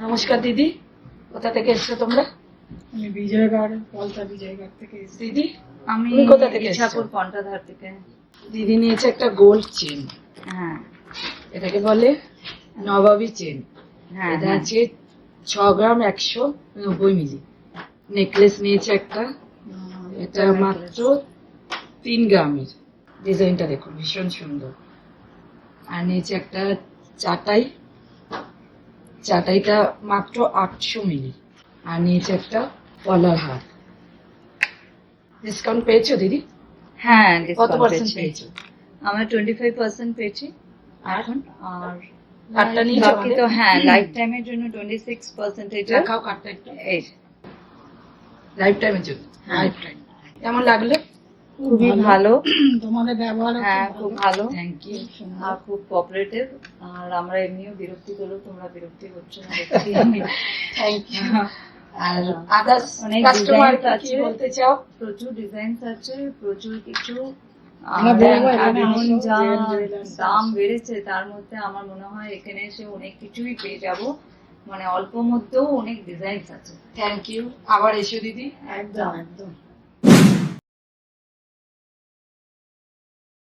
নমস্কার দিদি। কোথা থেকে এসছো তোমরা? আমি বিজয়গড় পলতা বিজয়গড় থেকে এসেছি। দিদি আমি কোথা থেকে এসছো? ইচ্ছাপুর কন্টাধার থেকে। দিদি নিয়েছে একটা গোল্ড চেন হ্যাঁ। এটাকে বলে নবাবী চেন হ্যাঁ এটা আছে ছ গ্রাম একশো নব্বই মিলি নেকলেস নিয়েছে একটা। এটা মাত্র তিন গ্রামের। ডিজাইনটা দেখুন ভীষণ সুন্দর। আর নিয়েছে একটা চাটাই। চাটাইটা মাত্র আটশো মিলি। আর নিয়েছে একটা পলার হার। ডিসকাউন্ট পেয়েছ দিদি? হ্যাঁ কত পার্সেন্ট পেয়েছ। আমরা টোয়েন্টি ফাইভ পার্সেন্ট পেয়েছি। আর? এখন আর কার্ডটা নিয়েছো বাকি তো হ্যাঁ লাইফ টাইমের জন্য টোয়েন্টি সিক্স পার্সেন্টেজ দেখাও কার্ডটা একটু। এই। লাইফ টাইমের জন্য? লাইফ টাইম কেমন লাগল? খুবই ভালো। তোমাদের ব্যবহার হ্যাঁ খুব ভালো। থ্যাংক ইউ আর খুব কোঅপারেটিভ আর আমরা এমনিও বিরক্তি করলেও তোমরা বিরক্তি হচ্ছে না থ্যাংক ইউ আর আদার্স অনেক কাস্টমার আছে। বলতে চাও? প্রচুর ডিজাইন আছে প্রচুর কিছু। দাম বেড়েছে তার মধ্যে আমার মনে হয় এখানে এসে অনেক কিছুই পেয়ে যাব। মানে অল্প মধ্যেও অনেক ডিজাইনস আছে। থ্যাংক ইউ আবার এসো দিদি। একদম একদম।